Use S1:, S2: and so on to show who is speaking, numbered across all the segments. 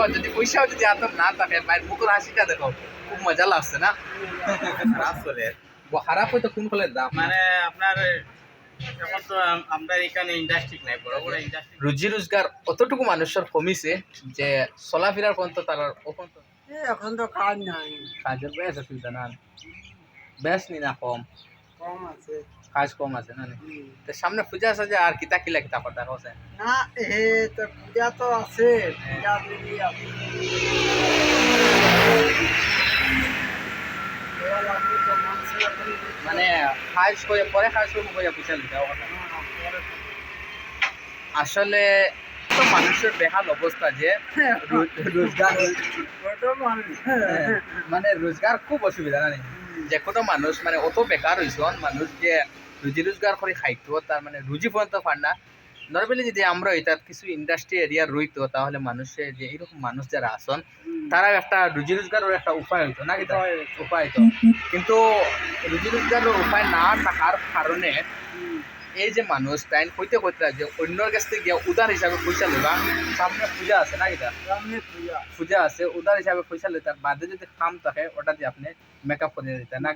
S1: দেখো যদি পয়সাও যদি এত না থাকে মায়ের মুখের হাসিটা দেখো খুব মজা লাগছে না?
S2: খারাপ
S1: হয়তো কোন ফলের দাম?
S2: মানে আপনার এখন তো আমরা এখানে ইন্ডাস্ট্রি নাই বড় বড় ইন্ডাস্ট্রি
S1: রুজি রোজগার অতটুকু মানুষের কমিছে যে চলাফেরার পর্যন্ত তার
S3: এখন তো কাজ নাই।
S1: কাজের বেশ অসুবিধা না বেশ নি না কম।
S3: কম আছে।
S1: কাজ কম আছে না তো সামনে পূজা আছে যে আর কিতা কিলা কিতা কথা আছে?
S3: না হে তো পূজা তো আছে। পূজা দেবী
S1: মানে কাজ করে পরে কাজ করব করে পয়সা নিতে হবে। আসলে তো মানুষের বেহাল অবস্থা যে রোজগার মানে রোজগার খুব অসুবিধা না নি? যে কোনো মানুষ মানে অত বেকার হয়েছে মানুষ যে রুজি রোজগার করে খাইতো তার মানে রুজি পর্যন্ত পার না। নর্মালি যদি আমরা এটা কিছু ইন্ডাস্ট্রি এরিয়া রইতো তাহলে মানুষের যে এরকম মানুষ যারা আসন তারা একটা রুজি রোজগারের একটা উপায় হইতো না উপায় হইতো কিন্তু রুজি রোজগারের উপায় না থাকার কারণে এই যে মানুষ তাই কইতে কইতে যে অন্যর কাছ থেকে গিয়ে উদার হিসাবে পয়সা লইবা সামনে পূজা আছে না কিটা
S3: সামনে পূজা।
S1: পূজা আছে উদার হিসাবে পয়সা লইতে বাদে যদি কাম থাকে ওটা দিয়ে আপনি মেকআপ করে দিতে না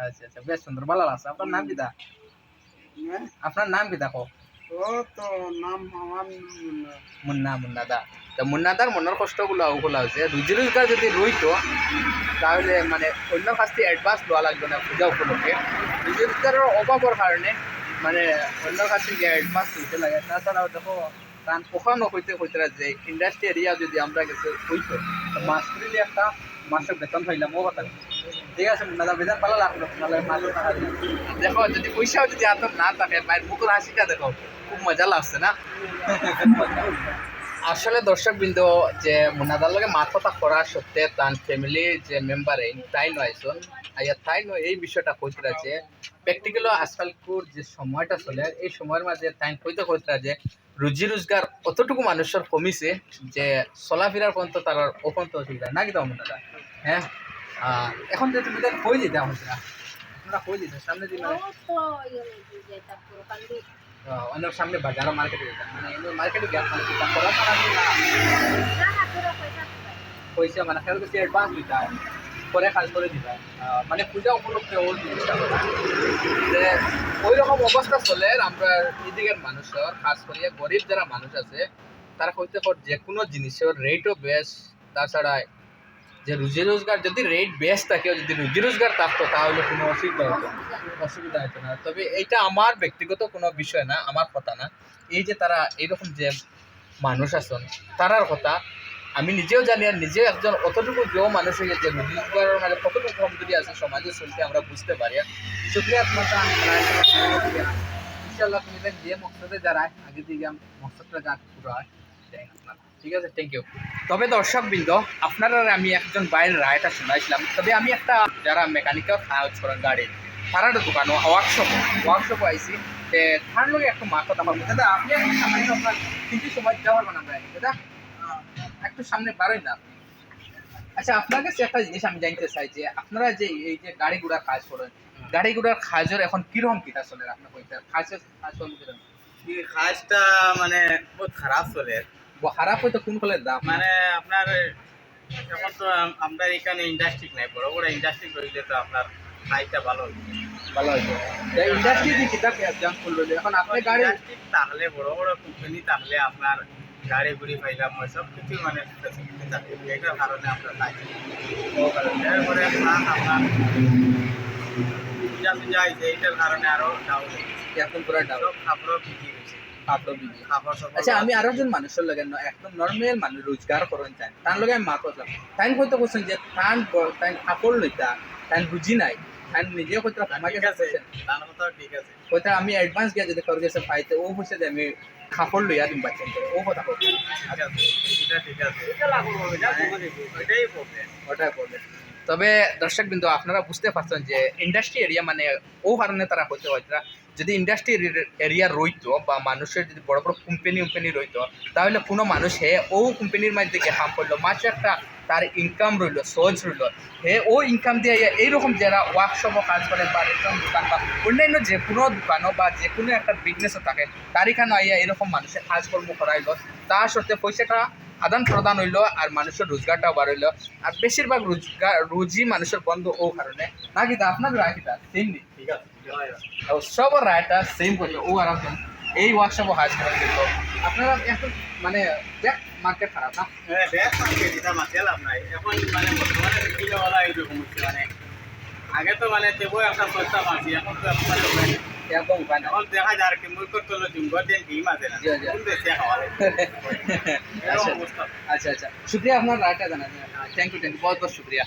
S1: আচ্ছা আচ্ছা বেশ সুন্দর ভালো লাগছে। আপনার নাম কিটা
S3: হ্যাঁ?
S1: আপনার নাম কিটা কো
S3: তো নাম আমার
S1: মুন্না। মুন্না দা তা মুন্না দার মনের কষ্টগুলো ওগুলো হচ্ছে রুজি রোজগার যদি রইতো তাহলে মানে অন্য কাছ থেকে অ্যাডভান্স দেওয়া লাগবে না পূজা উপলক্ষে। রুজি রোজগারের অভাবের কারণে মানে অন্য কাছ থেকে অ্যাডভান্স দিতে লাগে, তাছাড়াও দেখো কারণ ওখানে হইতে হইতে যে ইন্ডাস্ট্রি এরিয়া যদি আমরা গেছে, হইতো। মাস করলে একটা মাসের বেতন পাইলাম ও কথা ঠিক আছে মুন্না দা বেতন ভালো লাগল দেখো, যদি পয়সাও যদি এত না থাকে মায়ের মুখের হাসিটা দেখো, খুব মজা লাগছে না? আসলে দর্শক বিন্দু যে মুনাদার লগে মাত কথা করার সত্ত্বে তার ফ্যামিলি যে মেম্বার তাই নয় আইয়া তাই নয়, এই বিষয়টা কইতে আছে প্র্যাকটিক্যাল আজকালকুর যে সময়টা চলে এই সময়ের মাঝে তাই কইতে কইতে যে রুজি রোজগার অতটুকু মানুষের কমিছে যে চলাফেরার পর্যন্ত তার অপন্ত অসুবিধা না কি মুনাদা হ্যাঁ? এখন যে তুমি কই যেতে আমরা কই যেতে সামনে দিন অনেক সামনে বাজার মার্কেটে যেতাম মানে মার্কেটে গিয়ে মানে পয়সা মানে খেয়াল করছি অ্যাডভান্স দিতে হয়। পরে কাজ করে দিতে আহ, মানে পূজা উপলক্ষে ওই জিনিসটা ওই রকম অবস্থা চলে, আমরা এদিকের মানুষের, খাস গরিব যারা মানুষ আছে, তারা যে কোনো জিনিসের রেটও বেশ। তাছাড়া যে রুজি রোজগার, যদি রেট বেশ থাকে যদি রুজি রোজগার থাকতো, তাহলে কোনো অসুবিধা হতো অসুবিধা হতো না। তবে এইটা আমার ব্যক্তিগত কোনো বিষয় না, আমার কথা না। এই যে তারা এইরকম যে মানুষ আছেন, তারার কথা আমি নিজেও জানি আর নিজেও একজন অতটুকু যেও মানুষ হয়ে রুজি রোজগারের মানে কতটুকু কমজোরি আছে সমাজে চলতে আমরা বুঝতে পারি। শুক্রিয়া ইনশাল্লাহ তুমি যে মকসদে যারা আগে দিকে মকসদটা যা পুরো হয়। ঠিক আছে থ্যাংক ইউ তবে দর্শক বৃন্দ আপনারা আমি একজন বাইরের রায়টা শোনাইছিলাম, তবে আমি একটা, যারা মেকানিক্যাল কাজ করেন গাড়ির, তারার দোকান ওয়ার্কশপ ওয়ার্কশপ আইসি যে তার লোক একটু মা কথা বলব দাদা আপনি আপনার, কিন্তু সময় দিতে পারবেন আমরা দাদা একটু সামনে বাড়াই না আচ্ছা আপনার কাছে একটা জিনিস আমি জানতে চাই যে আপনারা যে এই যে গাড়ি ঘোড়ার কাজ করেন গাড়ি ঘোড়ার কাজের এখন কীরকম কিটা চলে আপনার কইতে কাজের কাজ চলে কীরকম?
S2: কি কাজটা মানে বহুত খারাপ চলে।
S1: খারাপ হয়তো কোন ফলের দাম?
S2: মানে আপনার এখন তো আম- আমরা এখানে ইন্ডাস্ট্রি নাই বড় বড় ইন্ডাস্ট্রি রইলে তো আপনার কাজটা ভালো হইতো।
S1: ভালো হয়েছে ইন্ডাস্ট্রি দিয়ে কিতাব এক্সাম করল এখন আপনি গাড়ি
S2: তাহলে বড় বড় কোম্পানি তাহলে আপনার গাড়ি গুড়ি পাইলাম ওই সব কিছু মানে facility থাকে এটার কারণে আমরা এরপরে আপনার পূজা পূজা আইছে এইটার কারণে আরও ডাউন
S1: এখন পুরো ডাউন
S2: সব খাবারও হয়েছে
S1: আচ্ছা আমি আরও একজন মানুষের লগে একদম নর্মাল মানুষ রোজগার করেন চান তার লগে আমি করলাম তাই হয়তো বলছেন যে তান তাই কাপড় লইতা তাই বুঝি নাই।
S2: তার কথা ঠিক আছে
S1: আমি অ্যাডভান্স গিয়ে যদি কারোর কাছে পাইতে ও হচ্ছে যে আমি খাপড় লইয়া দিম বাচ্চা ও কথা বলছেন
S2: এটা ঠিক আছে। ওইটাই প্রবলেম
S1: ওটাই তবে দর্শক বিন্দু আপনারা বুঝতে পারছেন যে ইন্ডাস্ট্রি এরিয়া মানে ও কারণে তারা হতে হয়তো যদি ইন্ডাস্ট্রি এরিয়া রইতো বা মানুষের যদি বড় বড় কোম্পানি উম্পানি রইতো, তাহলে কোনো মানুষ হে ও কোম্পানির মাঝে গিয়ে কাম করল, মাঝে একটা তার ইনকাম রইল সোর্স রইল, হে ও ইনকাম দিয়ে এইরকম যারা ওয়ার্কশপও কাজ করে বা রেস্টুরেন্ট দোকান বা অন্যান্য যে কোনো দোকানও বা যে কোনো একটা বিজনেসও থাকে তার এখানে আইয়া এরকম মানুষের কাজকর্ম করাইলো। তার সত্ত্বে পয়সাটা আদান প্রদান হইল আর মানুষের রোজগারটাও বার হইল আর বেশিরভাগ রোজগার রুজি মানুষের বন্ধ ও কারণে না কিন্তু আপনার রায় কিটা সেম নি?
S2: ঠিক আছে
S1: সবার রায়টা সেম করবে ও আর এই ওয়ার্কশপও হাজ করা দিত আপনারা এখন মানে দেখ মার্কেট খারাপ না?
S2: হ্যাঁ নাই। এখন মানে বর্তমানে বিক্রি হওয়া হচ্ছে মানে। আগে তো মানে দেবো একটা সস্তা মাছি এখন তো মানে দেখা যায় আর কি মুই করতে হলো জুম্বর দিন ডিম আছে না
S1: আচ্ছা আচ্ছা। শুক্রিয়া আপনার রায়টা জানা থ্যাংক ইউ থ্যাংক ইউ বহুত বহুত শুক্রিয়া।